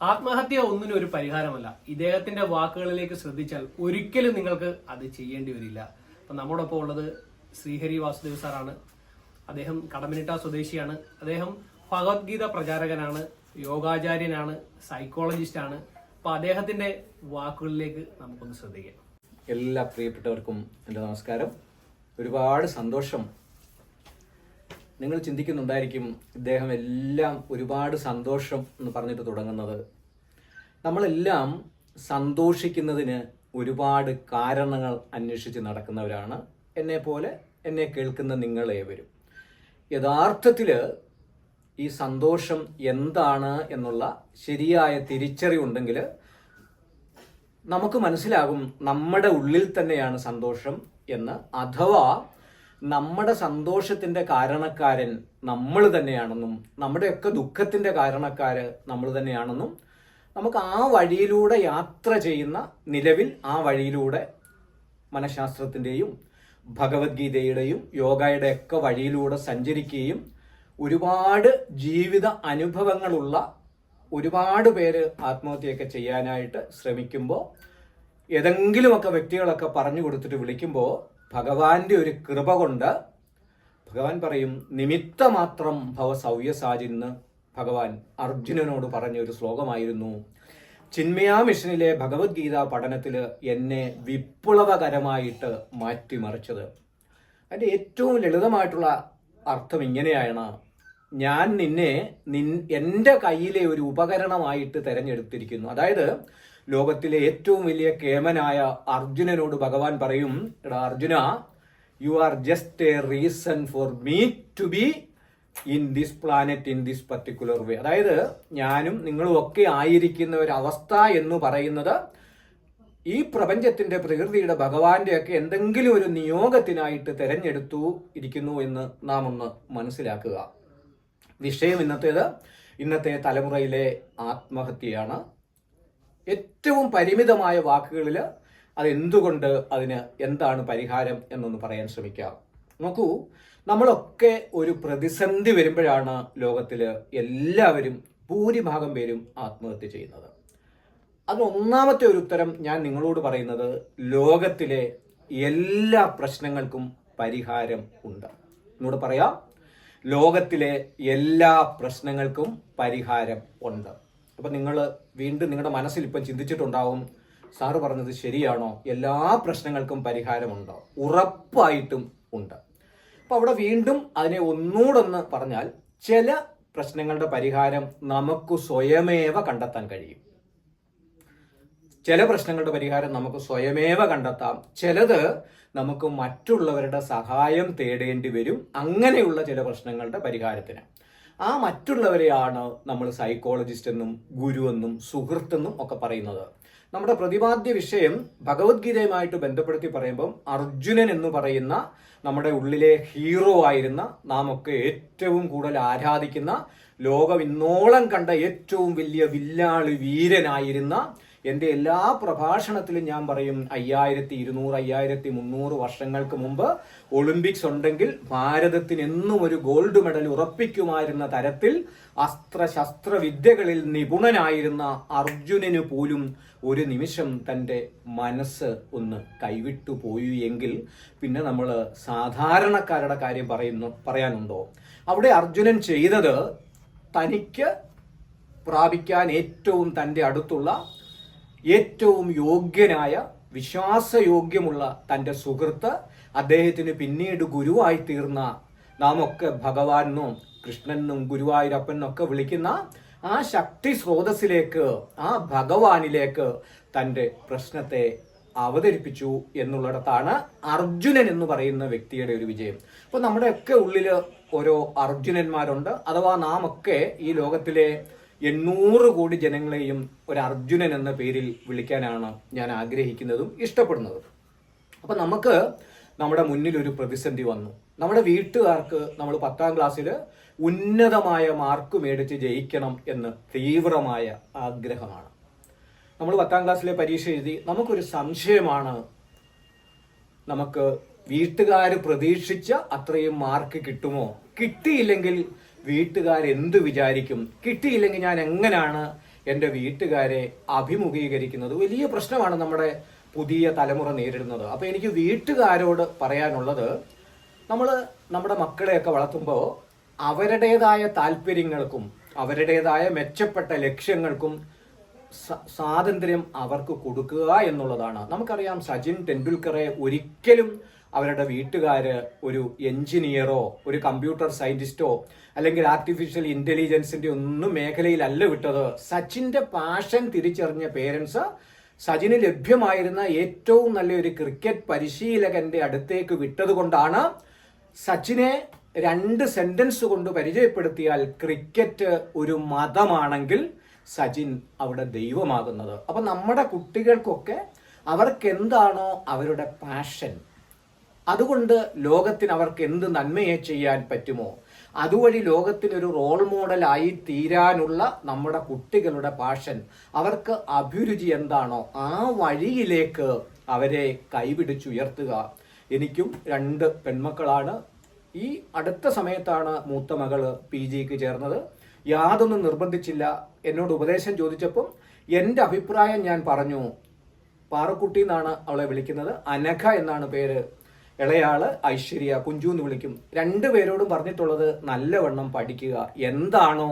ആത്മഹത്യ ഒന്നിനും ഒരു പരിഹാരമല്ല. ഇദ്ദേഹത്തിന്റെ വാക്കുകളിലേക്ക് ശ്രദ്ധിച്ചാൽ ഒരിക്കലും നിങ്ങൾക്ക് അത് ചെയ്യേണ്ടി വരില്ല. അപ്പൊ നമ്മോടൊപ്പം ഉള്ളത് ശ്രീഹരി വാസുദേവ് സാറാണ്. അദ്ദേഹം കടമിനിട്ട സ്വദേശിയാണ്. അദ്ദേഹം ഭഗവത്ഗീത പ്രചാരകനാണ് യോഗാചാര്യനാണ് സൈക്കോളജിസ്റ്റ് ആണ് അപ്പൊ അദ്ദേഹത്തിന്റെ വാക്കുകളിലേക്ക് നമുക്കൊന്ന് ശ്രദ്ധിക്കാം. എല്ലാ പ്രിയപ്പെട്ടവർക്കും എന്റെ നമസ്കാരം. ഒരുപാട് സന്തോഷം നിങ്ങൾ ചിന്തിക്കുന്നുണ്ടായിരിക്കും ഇദ്ദേഹം എല്ലാം ഒരുപാട് സന്തോഷം എന്ന് പറഞ്ഞിട്ട് തുടങ്ങുന്നത്. നമ്മളെല്ലാം സന്തോഷിക്കുന്നതിന് ഒരുപാട് കാരണങ്ങൾ അന്വേഷിച്ച് നടക്കുന്നവരാണ്. എന്നെ പോലെ എന്നെ കേൾക്കുന്ന നിങ്ങളേവരും യഥാർത്ഥത്തിൽ ഈ സന്തോഷം എന്താണ് എന്നുള്ള ശരിയായ തിരിച്ചറിവുണ്ടെങ്കിൽ നമുക്ക് മനസ്സിലാകും നമ്മുടെ ഉള്ളിൽ തന്നെയാണ് സന്തോഷം എന്ന്. അഥവാ നമ്മുടെ സന്തോഷത്തിന്റെ കാരണക്കാരൻ നമ്മൾ തന്നെയാണെന്നും നമ്മുടെയൊക്കെ ദുഃഖത്തിന്റെ കാരണക്കാര് നമ്മൾ തന്നെയാണെന്നും നമുക്ക് ആ വഴിയിലൂടെ യാത്ര ചെയ്യുന്ന നിലവിൽ ആ വഴിയിലൂടെ മനഃശാസ്ത്രത്തിന്റെയും ഭഗവത്ഗീതയുടെയും യോഗയുടെ ഒക്കെ വഴിയിലൂടെ സഞ്ചരിക്കുകയും ഒരുപാട് ജീവിത അനുഭവങ്ങളുള്ള ഒരുപാട് പേര് ആത്മഹത്യയൊക്കെ ചെയ്യാനായിട്ട് ശ്രമിക്കുമ്പോൾ ഏതെങ്കിലുമൊക്കെ വ്യക്തികളൊക്കെ പറഞ്ഞു കൊടുത്തിട്ട് വിളിക്കുമ്പോൾ ഭഗവാന്റെ ഒരു കൃപ കൊണ്ട് ഭഗവാൻ പറയും നിമിത്തമാത്രം ഭവ സൗയസാജിന്ന് ഭഗവാൻ അർജുനനോട് പറഞ്ഞ ഒരു ശ്ലോകമായിരുന്നു. ചിന്മയാ മിഷനിലെ ഭഗവത്ഗീത പഠനത്തിൽ എന്നെ വിപ്ലവകരമായിട്ട് മാറ്റിമറിച്ചത്. അതിന്റെ ഏറ്റവും ലളിതമായിട്ടുള്ള അർത്ഥം ഇങ്ങനെയാണ്. ഞാൻ നിന്നെ നിൻ എന്റെ കയ്യിലെ ഒരു ഉപകരണമായിട്ട് തിരഞ്ഞെടുത്തിരിക്കുന്നു. അതായത് ലോകത്തിലെ ഏറ്റവും വലിയ കേമനായ അർജുനനോട് ഭഗവാൻ പറയും എടാ Arjuna you are just a reason for me to be in this planet in this particular way അതായത് ഞാനും നിങ്ങളും ഒക്കെ ആയിരിക്കുന്ന ഒരു അവസ്ഥ എന്ന് പറയുന്നത് ഈ പ്രപഞ്ചത്തിന്റെ പ്രകൃതിയുടെ ഭഗവാന്റെ ഒക്കെ എന്തെങ്കിലും ഒരു നിയോഗത്തിനായിട്ട് തെരഞ്ഞെടുത്തു ഇരിക്കുന്നു എന്ന് നാം ഒന്ന് മനസ്സിലാക്കുക. വിഷയം ഇന്നത്തേത് ഇന്നത്തെ തലമുറയിലെ ആത്മഹത്യയാണ്. ഏറ്റവും പരിമിതമായ വാക്കുകളിൽ അതെന്തുകൊണ്ട് അതിന് എന്താണ് പരിഹാരം എന്നൊന്ന് പറയാൻ ശ്രമിക്കാം. നോക്കൂ നമ്മളൊക്കെ ഒരു പ്രതിസന്ധി വരുമ്പോഴാണ് ലോകത്തിൽ എല്ലാവരും ഭൂരിഭാഗം പേരും ആത്മഹത്യ ചെയ്യുന്നത്. അത് ഒന്നാമത്തെ ഒരു ഉത്തരം ഞാൻ നിങ്ങളോട് പറയുന്നത് ലോകത്തിലെ എല്ലാ പ്രശ്നങ്ങൾക്കും പരിഹാരം ഉണ്ട്. എന്നോട് പറയാം ലോകത്തിലെ എല്ലാ പ്രശ്നങ്ങൾക്കും പരിഹാരം ഉണ്ട്. അപ്പം നിങ്ങൾ വീണ്ടും നിങ്ങളുടെ മനസ്സിൽ ഇപ്പം ചിന്തിച്ചിട്ടുണ്ടാവും സാറ് പറഞ്ഞത് ശരിയാണോ? എല്ലാ പ്രശ്നങ്ങൾക്കും പരിഹാരമുണ്ടോ? ഉറപ്പായിട്ടും ഉണ്ട്. അപ്പം അവിടെ വീണ്ടും അതിനെ ഒന്നുകൂടൊന്ന് പറഞ്ഞാൽ ചില പ്രശ്നങ്ങളുടെ പരിഹാരം നമുക്ക് സ്വയമേവ കണ്ടെത്താൻ കഴിയും. ചില പ്രശ്നങ്ങളുടെ പരിഹാരം നമുക്ക് സ്വയമേവ കണ്ടെത്താം. ചിലത് നമുക്ക് മറ്റുള്ളവരുടെ സഹായം തേടേണ്ടി വരും. അങ്ങനെയുള്ള ചില പ്രശ്നങ്ങളുടെ പരിഹാരത്തിന്. ആ മറ്റുള്ളവരെയാണ് നമ്മൾ സൈക്കോളജിസ്റ്റ് എന്നും ഗുരു എന്നും സുഹൃത്തെന്നും ഒക്കെ പറയുന്നത്. നമ്മുടെ പ്രതിപാദ്യ വിഷയം ഭഗവത്ഗീതയുമായിട്ട് ബന്ധപ്പെടുത്തി പറയുമ്പം അർജുനൻ എന്ന് പറയുന്ന നമ്മുടെ ഉള്ളിലെ ഹീറോ ആയിരുന്ന നാം ഒക്കെ ഏറ്റവും കൂടുതൽ ആരാധിക്കുന്ന ലോകം ഇന്നോളം കണ്ട ഏറ്റവും വലിയ വില്ലാളി വീരനായിരുന്ന എന്റെ എല്ലാ പ്രഭാഷണത്തിലും ഞാൻ പറയും അയ്യായിരത്തി ഇരുന്നൂറ് അയ്യായിരത്തി മുന്നൂറ് വർഷങ്ങൾക്ക് മുമ്പ് ഒളിമ്പിക്സ് ഉണ്ടെങ്കിൽ ഭാരതത്തിന് എന്നും ഒരു ഗോൾഡ് മെഡൽ ഉറപ്പിക്കുമായിരുന്ന തരത്തിൽ അസ്ത്രശസ്ത്ര വിദ്യകളിൽ നിപുണനായിരുന്ന അർജുനന് പോലും ഒരു നിമിഷം തന്റെ മനസ്സ് ഒന്ന് കൈവിട്ടു പോയി എങ്കിൽ പിന്നെ നമ്മൾ സാധാരണക്കാരുടെ കാര്യം പറയുന്നു പറയാനുണ്ടോ? അവിടെ അർജുനൻ ചെയ്തത് തനിക്ക് പ്രാപിക്കാൻ ഏറ്റവും തന്റെ അടുത്തുള്ള ഏറ്റവും യോഗ്യനായ വിശ്വാസയോഗ്യമുള്ള തന്റെ സുഹൃത്ത് അദ്ദേഹത്തിന് പിന്നീട് ഗുരുവായി തീർന്ന നാം ഒക്കെ ഭഗവാനെന്നും കൃഷ്ണനും ഗുരുവായൂരപ്പനെന്നും ഒക്കെ വിളിക്കുന്ന ആ ശക്തി സ്രോതസ്സിലേക്ക് ആ ഭഗവാനിലേക്ക് തന്റെ പ്രശ്നത്തെ അവതരിപ്പിച്ചു എന്നുള്ളിടത്താണ് അർജുനൻ എന്ന് പറയുന്ന വ്യക്തിയുടെ ഒരു വിജയം. അപ്പൊ നമ്മുടെയൊക്കെ ഉള്ളിൽ ഓരോ അർജുനന്മാരുണ്ട്. അഥവാ നാം ഒക്കെ ഈ ലോകത്തിലെ എണ്ണൂറ് കോടി ജനങ്ങളെയും ഒരു അർജുനൻ എന്ന പേരിൽ വിളിക്കാനാണ് ഞാൻ ആഗ്രഹിക്കുന്നതും ഇഷ്ടപ്പെടുന്നതും. അപ്പൊ നമുക്ക് നമ്മുടെ മുന്നിൽ ഒരു പ്രതിസന്ധി വന്നു. നമ്മുടെ വീട്ടുകാർക്ക് നമ്മൾ പത്താം ക്ലാസ്സിൽ ഉന്നതമായ മാർക്ക് മേടിച്ച് ജയിക്കണം എന്ന് തീവ്രമായ ആഗ്രഹമാണ്. നമ്മൾ പത്താം ക്ലാസ്സിലെ പരീക്ഷ എഴുതി നമുക്കൊരു സംശയമാണ്. നമുക്ക് വീട്ടുകാർ പ്രതീക്ഷിച്ച അത്രയും മാർക്ക് കിട്ടുമോ? കിട്ടിയില്ലെങ്കിൽ വീട്ടുകാർ എന്ത് വിചാരിക്കും? കിട്ടിയില്ലെങ്കിൽ ഞാൻ എങ്ങനെയാണ് എന്റെ വീട്ടുകാരെ അഭിമുഖീകരിക്കുന്നത്? വലിയ പ്രശ്നമാണ് നമ്മുടെ പുതിയ തലമുറ നേരിടുന്നത്. അപ്പോൾ എനിക്ക് വീട്ടുകാരോട് പറയാനുള്ളത് നമ്മൾ നമ്മുടെ മക്കളെയൊക്കെ വളർത്തുമ്പോൾ അവരുടേതായ താല്പര്യങ്ങൾക്കും അവരുടേതായ മെച്ചപ്പെട്ട ലക്ഷ്യങ്ങൾക്കും സ്വാതന്ത്ര്യം അവർക്ക് കൊടുക്കുക എന്നുള്ളതാണ്. നമുക്കറിയാം സച്ചിൻ ടെണ്ടുൽക്കറെ ഒരിക്കലും അവരുടെ വീട്ടുകാർ ഒരു എഞ്ചിനീയറോ ഒരു കമ്പ്യൂട്ടർ സയന്റിസ്റ്റോ അല്ലെങ്കിൽ ആർട്ടിഫിഷ്യൽ ഇന്റലിജൻസിന്റെ ഒന്നും മേഖലയിലല്ല വിട്ടത്. സച്ചിന്റെ പാഷൻ തിരിച്ചറിഞ്ഞ പേരൻസ് സച്ചിന് ലഭ്യമായിരുന്ന ഏറ്റവും നല്ലൊരു ക്രിക്കറ്റ് പരിശീലകന്റെ അടുത്തേക്ക് വിട്ടതുകൊണ്ടാണ് സച്ചിനെ രണ്ട് സെന്റൻസ് കൊണ്ട് പരിചയപ്പെടുത്തിയാൽ ക്രിക്കറ്റ് ഒരു മതമാണെങ്കിൽ സച്ചിൻ അവിടെ ദൈവമാകുന്നത്. അപ്പം നമ്മുടെ കുട്ടികൾക്കൊക്കെ അവർക്ക് എന്താണോ അവരുടെ പാഷൻ അതുകൊണ്ട് ലോകത്തിന് അവർക്ക് എന്ത് നന്മയെ ചെയ്യാൻ പറ്റുമോ? അതുവഴി ലോകത്തിനൊരു റോൾ മോഡലായി തീരാനുള്ള നമ്മുടെ കുട്ടികളുടെ പാഷൻ അവർക്ക് അഭിരുചി എന്താണോ ആ വഴിയിലേക്ക് അവരെ കൈപിടിച്ചുയർത്തുക. എനിക്കും രണ്ട് പെൺമക്കളാണ്. ഈ അടുത്ത സമയത്താണ് മൂത്ത മകൾ പി ജിക്ക് ചേർന്നത്. യാതൊന്നും നിർബന്ധിച്ചില്ല. എന്നോട് ഉപദേശം ചോദിച്ചപ്പം എന്റെ അഭിപ്രായം ഞാൻ പറഞ്ഞു. പാറക്കുട്ടി എന്നാണ് അവളെ വിളിക്കുന്നത്. അനഘ എന്നാണ് പേര്. ഇളയാൾ ഐശ്വര്യ കുഞ്ചു എന്ന് വിളിക്കും. രണ്ടുപേരോടും പറഞ്ഞിട്ടുള്ളത് നല്ലവണ്ണം പഠിക്കുക. എന്താണോ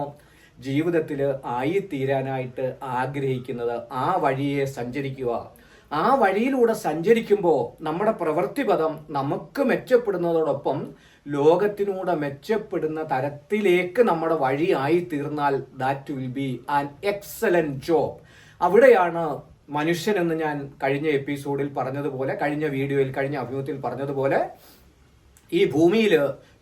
ജീവിതത്തിൽ ആയിത്തീരാനായിട്ട് ആഗ്രഹിക്കുന്നത്. ആ വഴിയെ സഞ്ചരിക്കുക. ആ വഴിയിലൂടെ സഞ്ചരിക്കുമ്പോൾ നമ്മുടെ പ്രവൃത്തിപഥം നമുക്ക് മെച്ചപ്പെടുന്നതോടൊപ്പം ലോകത്തിനൂടെ മെച്ചപ്പെടുന്ന തരത്തിലേക്ക് നമ്മുടെ വഴി ആയി തീർന്നാൽ that will be an excellent job അവിടെയാണ് മനുഷ്യനെന്ന് ഞാൻ കഴിഞ്ഞ എപ്പിസോഡിൽ പറഞ്ഞതുപോലെ കഴിഞ്ഞ വീഡിയോയിൽ കഴിഞ്ഞ അഭിമുഖത്തിൽ പറഞ്ഞതുപോലെ ഈ ഭൂമിയിൽ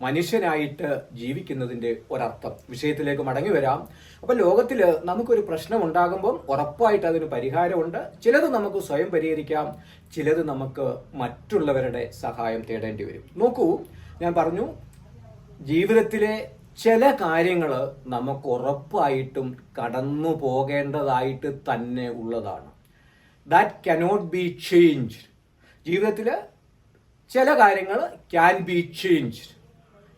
മനുഷ്യനായിട്ട് ജീവിക്കുന്നതിന്റെ ഒരർത്ഥം. വിഷയത്തിലേക്ക് മടങ്ങി വരാം. അപ്പൊ ലോകത്തിൽ നമുക്കൊരു പ്രശ്നം ഉണ്ടാകുമ്പം ഉറപ്പായിട്ട് അതിന് പരിഹാരമുണ്ട്. ചിലത് നമുക്ക് സ്വയം പരിഹരിക്കാം. ചിലത് നമുക്ക് മറ്റുള്ളവരുടെ സഹായം തേടേണ്ടി വരും. നോക്കൂ ഞാൻ പറഞ്ഞു ജീവിതത്തിലെ ചില കാര്യങ്ങൾ നമുക്ക് ഉറപ്പായിട്ടും കടന്നു പോകേണ്ടതായിട്ട് തന്നെ ഉള്ളതാണ്. ദാറ്റ് കനോട്ട് ബി ചേഞ്ച് ജീവിതത്തിൽ ചില കാര്യങ്ങൾ ക്യാൻ ബി ചേഞ്ച്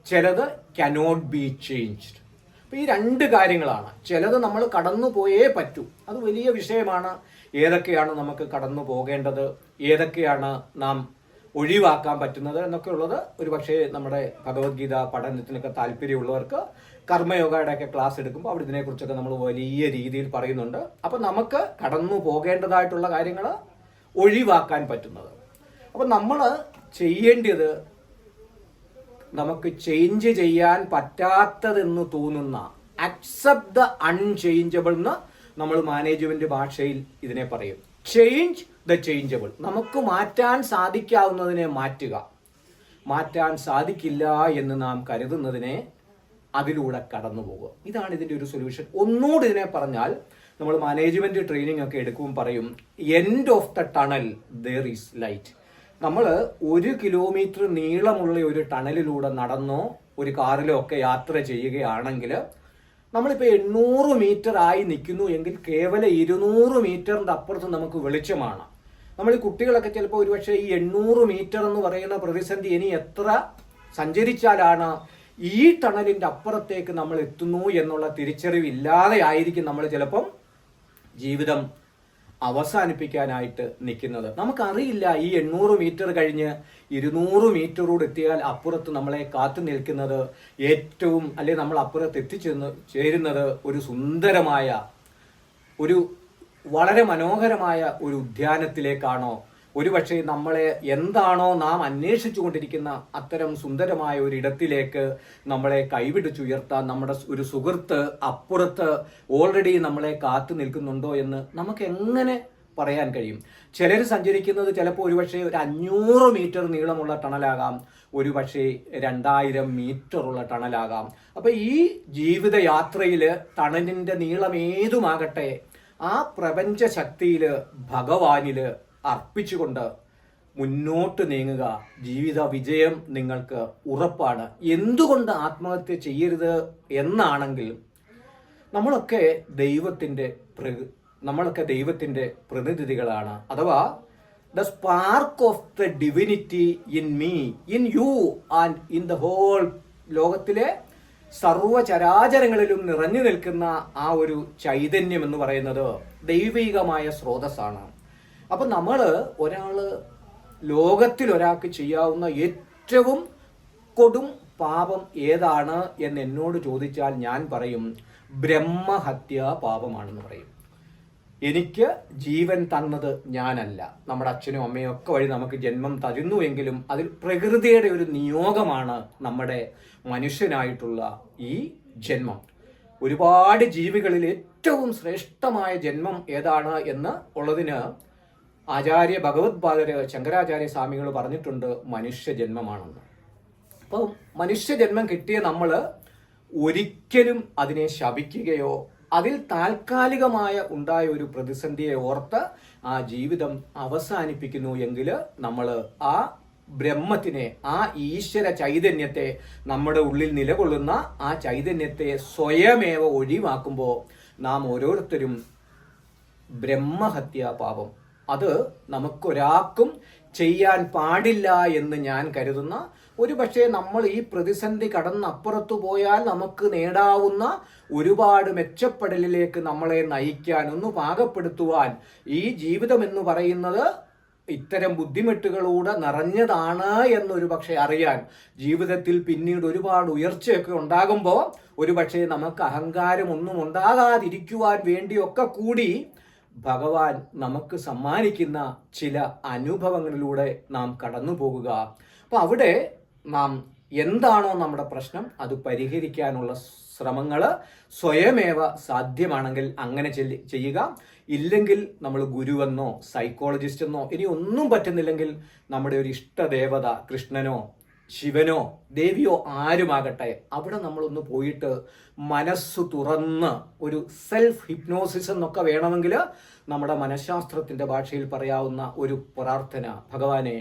ചിലത് കനോട്ട് ബി ചേഞ്ച് അപ്പം ഈ രണ്ട് കാര്യങ്ങളാണ്. ചിലത് നമ്മൾ കടന്നു പോയേ പറ്റൂ. അത് വലിയ വിഷയമാണ്. ഏതൊക്കെയാണ് നമുക്ക് കടന്നു പോകേണ്ടത്? ഏതൊക്കെയാണ് നാം ഒഴിവാക്കാൻ പറ്റുന്നത് എന്നൊക്കെ ഉള്ളത് ഒരു പക്ഷേ നമ്മുടെ ഭഗവത്ഗീത പഠനത്തിനൊക്കെ താല്പര്യമുള്ളവർക്ക് കർമ്മയോഗയുടെ ഒക്കെ ക്ലാസ് എടുക്കുമ്പോൾ അവിടെ ഇതിനെക്കുറിച്ചൊക്കെ നമ്മൾ വലിയ രീതിയിൽ പറയുന്നുണ്ട്. അപ്പോൾ നമുക്ക് കടന്നു പോകേണ്ടതായിട്ടുള്ള കാര്യങ്ങൾ ഒഴിവാക്കാൻ പറ്റുന്നത്. അപ്പോൾ നമ്മൾ ചെയ്യേണ്ടത് നമുക്ക് ചേഞ്ച് ചെയ്യാൻ പറ്റാത്തതെന്ന് തോന്നുന്ന അക്സെപ്റ്റ് ദ അൺചേഞ്ചബിൾ എന്ന് നമ്മൾ മാനേജ്മെന്റ് ഭാഷയിൽ ഇതിനെ പറയും. ചേഞ്ച് ദ ചേഞ്ചബിൾ നമുക്ക് മാറ്റാൻ സാധിക്കാവുന്നതിനെ മാറ്റുക. മാറ്റാൻ സാധിക്കില്ല എന്ന് നാം കരുതുന്നതിനെ അതിലൂടെ കടന്നു പോകുക ഇതാണ് ഇതിന്റെ ഒരു സൊല്യൂഷൻ ഒന്നുകൂടി ഇതിനെ പറഞ്ഞാൽ നമ്മൾ മാനേജ്മെന്റ് ട്രെയിനിങ് ഒക്കെ എടുക്കുമ്പോൾ പറയും end of the tunnel there is light നമ്മൾ ഒരു കിലോമീറ്റർ നീളമുള്ള ഒരു ടണലിലൂടെ നടന്നോ ഒരു കാറിലോ ഒക്കെ യാത്ര ചെയ്യുകയാണെങ്കിൽ നമ്മളിപ്പോൾ എണ്ണൂറ് മീറ്റർ ആയി നിൽക്കുന്നു എങ്കിൽ കേവലം ഇരുന്നൂറ് മീറ്ററിന്റെ അപ്പുറത്ത് നമുക്ക് വെളിച്ചമാണ്. നമ്മൾ ഈ കുട്ടികളൊക്കെ ചിലപ്പോൾ ഒരുപക്ഷെ ഈ എണ്ണൂറ് മീറ്റർ എന്ന് പറയുന്ന പ്രതിസന്ധി ഇനി എത്ര സഞ്ചരിച്ചാലാണ് ഈ ടണലിന്റെ അപ്പുറത്തേക്ക് നമ്മൾ എത്തുന്നു എന്നുള്ള തിരിച്ചറിവില്ലാതെ ആയിരിക്കും നമ്മൾ ചിലപ്പം ജീവിതം അവസാനിപ്പിക്കാനായിട്ട് നിൽക്കുന്നത്. നമുക്കറിയില്ല ഈ എണ്ണൂറ് മീറ്റർ കഴിഞ്ഞ് ഇരുന്നൂറ് മീറ്ററോട് എത്തിയാൽ അപ്പുറത്ത് നമ്മളെ കാത്തു നിൽക്കുന്നത് ഏറ്റവും അല്ലെ നമ്മൾ അപ്പുറത്ത് എത്തിച്ചെന്ന് ചേരുന്നത് ഒരു സുന്ദരമായ ഒരു വളരെ മനോഹരമായ ഒരു ഉദ്യാനത്തിലേക്കാണോ ഒരുപക്ഷെ നമ്മളെ എന്താണോ നാം അന്വേഷിച്ചു കൊണ്ടിരിക്കുന്ന അത്തരം സുന്ദരമായ ഒരു ഇടത്തിലേക്ക് നമ്മളെ കൈവിടിച്ചുയർത്താൻ നമ്മുടെ ഒരു സുഹൃത്ത് അപ്പുറത്ത് ഓൾറെഡി നമ്മളെ കാത്തു നിൽക്കുന്നുണ്ടോ എന്ന് നമുക്ക് എങ്ങനെ പറയാൻ കഴിയും? ചിലർ സഞ്ചരിക്കുന്നത് ചിലപ്പോൾ ഒരുപക്ഷെ ഒരു അഞ്ഞൂറ് മീറ്റർ നീളമുള്ള ടണലാകാം ഒരുപക്ഷെ രണ്ടായിരം മീറ്ററുള്ള ടണലാകാം. അപ്പൊ ഈ ജീവിതയാത്രയിൽ ടണലിന്റെ നീളം ഏതുമാകട്ടെ ആ പ്രപഞ്ച ശക്തിയിൽ ഭഗവാനിൽ അർപ്പിച്ചുകൊണ്ട് മുന്നോട്ട് നീങ്ങുക. ജീവിത വിജയം നിങ്ങൾക്ക് ഉറപ്പാണ്. എന്തുകൊണ്ട് ആത്മഹത്യ ചെയ്യരുത് എന്നാണെങ്കിൽ നമ്മളൊക്കെ ദൈവത്തിന്റെ പ്ര- നമ്മളൊക്കെ ദൈവത്തിന്റെ പ്രതിനിധികളാണ്. അഥവാ the spark of the divinity in me in you and in the whole ലോകത്തിലെ സർവചരാചരങ്ങളിലും നിറഞ്ഞു നിൽക്കുന്ന ആ ഒരു ചൈതന്യം എന്ന് പറയുന്നത് ദൈവികമായ സ്രോതസ്സാണ്. അപ്പൊ നമ്മൾ ഒരാൾ ലോകത്തിൽ ഒരാൾക്ക് ചെയ്യാവുന്ന ഏറ്റവും കൊടും പാപം ഏതാണ് എന്ന് എന്നോട് ചോദിച്ചാൽ ഞാൻ പറയും ബ്രഹ്മഹത്യ പാപമാണെന്ന് പറയും. എനിക്ക് ജീവൻ തന്നത് ഞാനല്ല. നമ്മുടെ അച്ഛനും അമ്മയും ഒക്കെ വഴി നമുക്ക് ജന്മം തരുന്നു എങ്കിലും അതിൽ പ്രകൃതിയുടെ ഒരു നിയോഗമാണ് നമ്മുടെ മനുഷ്യനായിട്ടുള്ള ഈ ജന്മം. ഒരുപാട് ജീവികളിൽ ഏറ്റവും ശ്രേഷ്ഠമായ ജന്മം ഏതാണ് എന്ന് ഉള്ളതിന് ആചാര്യ ഭഗവത് പാദര് ശങ്കരാചാര്യ സ്വാമികൾ പറഞ്ഞിട്ടുണ്ട് മനുഷ്യ ജന്മമാണെന്ന്. അപ്പോൾ മനുഷ്യജന്മം കിട്ടിയ നമ്മൾ ഒരിക്കലും അതിനെ ശപിക്കുകയോ അതിൽ താൽക്കാലികമായ ഉണ്ടായ ഒരു പ്രതിസന്ധിയെ ഓർത്ത് ആ ജീവിതം അവസാനിപ്പിക്കുന്നു എങ്കിൽ നമ്മൾ ആ ബ്രഹ്മത്തിനെ ആ ഈശ്വര ചൈതന്യത്തെ നമ്മുടെ ഉള്ളിൽ നിലകൊള്ളുന്ന ആ ചൈതന്യത്തെ സ്വയമേവ ഒഴിവാക്കുമ്പോൾ നാം ഓരോരുത്തരും ബ്രഹ്മഹത്യാ പാപം അത് നമുക്കൊരാൾക്കും ചെയ്യാൻ പാടില്ല എന്ന് ഞാൻ കരുതുന്ന ഒരു പക്ഷേ നമ്മൾ ഈ പ്രതിസന്ധി കടന്നപ്പുറത്തു പോയാൽ നമുക്ക് നേടാവുന്ന ഒരുപാട് മെച്ചപ്പെടലിലേക്ക് നമ്മളെ നയിക്കാൻ ഒന്ന് പാകപ്പെടുത്തുവാൻ ഈ ജീവിതം എന്ന് പറയുന്നത് ഇത്തരം ബുദ്ധിമുട്ടുകളൂടെ നിറഞ്ഞതാണ് എന്നൊരു പക്ഷേ അറിയാൻ ജീവിതത്തിൽ പിന്നീട് ഒരുപാട് ഉയർച്ചയൊക്കെ ഉണ്ടാകുമ്പോൾ ഒരു പക്ഷേ നമുക്ക് അഹങ്കാരമൊന്നും ഉണ്ടാകാതിരിക്കുവാൻ വേണ്ടിയൊക്കെ കൂടി ഭഗവാൻ നമുക്ക് സമ്മാനിക്കുന്ന ചില അനുഭവങ്ങളിലൂടെ നാം കടന്നു പോകുക. അപ്പൊ അവിടെ നാം എന്താണോ നമ്മുടെ പ്രശ്നം അത് പരിഹരിക്കാനുള്ള ശ്രമങ്ങൾ സ്വയമേവ സാധ്യമാണെങ്കിൽ അങ്ങനെ ചെയ്യുക. ഇല്ലെങ്കിൽ നമ്മൾ ഗുരുവെന്നോ സൈക്കോളജിസ്റ്റെന്നോ ഇനി ഒന്നും പറ്റുന്നില്ലെങ്കിൽ നമ്മുടെ ഒരു ഇഷ്ടദേവത കൃഷ്ണനോ ശിവനോ ദേവിയോ ആരുമാകട്ടെ അവിടെ നമ്മളൊന്ന് പോയിട്ട് മനസ്സ് തുറന്ന് ഒരു സെൽഫ് ഹിപ്നോസിസ് എന്നൊക്കെ വേണമെങ്കിൽ നമ്മുടെ മനഃശാസ്ത്രത്തിന്റെ ഭാഷയിൽ പറയാവുന്ന ഒരു പ്രാർത്ഥന. ഭഗവാനെ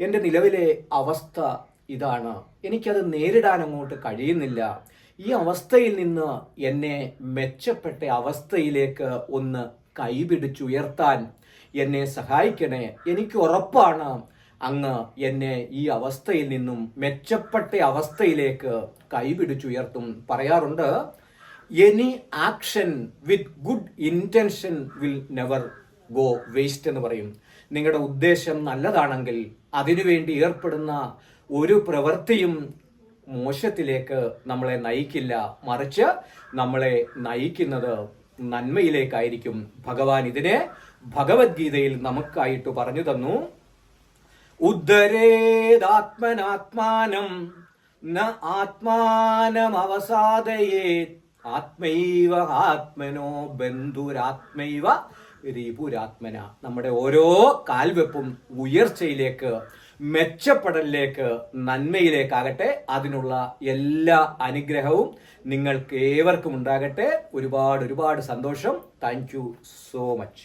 എന്റെ നിലവിലെ അവസ്ഥ ഇതാണ്. എനിക്കത് നേരിടാൻ അങ്ങോട്ട് കഴിയുന്നില്ല. ഈ അവസ്ഥയിൽ നിന്ന് എന്നെ മെച്ചപ്പെട്ട അവസ്ഥയിലേക്ക് ഒന്ന് കൈപിടിച്ചുയർത്താൻ എന്നെ സഹായിക്കണേ. എനിക്ക് ഉറപ്പാണ് അങ്ങ് എന്നെ ഈ അവസ്ഥയിൽ നിന്നും മെച്ചപ്പെട്ട അവസ്ഥയിലേക്ക് കൈപിടിച്ചുയർത്തും പറയാറുണ്ട് any action with good intention will never go waste എന്ന് പറയും. നിങ്ങളുടെ ഉദ്ദേശം നല്ലതാണെങ്കിൽ അതിനുവേണ്ടി ഏർപ്പെടുന്ന ഒരു പ്രവൃത്തിയും മോശത്തിലേക്ക് നമ്മളെ നയിക്കില്ല. മറിച്ച് നമ്മളെ നയിക്കുന്നത് നന്മയിലേക്കായിരിക്കും. ഭഗവാൻ ഇതിനെ ഭഗവത്ഗീതയിൽ നമുക്കായിട്ട് പറഞ്ഞു തന്നു. ഉദ്ധരേതാത്മനാത്മാനം ന ആത്മാനം അവസാദയേ ആത്മൈവ ആത്മനോ ബന്ധുരാത്മൈവ രിപുരാത്മന നമ്മുടെ ഓരോ കാൽവെപ്പും ഉയർച്ചയിലേക്ക് മെച്ചപ്പെടലിലേക്ക് നന്മയിലേക്കാകട്ടെ. അതിനുള്ള എല്ലാ അനുഗ്രഹവും നിങ്ങൾക്ക് ഏവർക്കും ഉണ്ടാകട്ടെ ഒരുപാട് ഒരുപാട് സന്തോഷം. Thank so much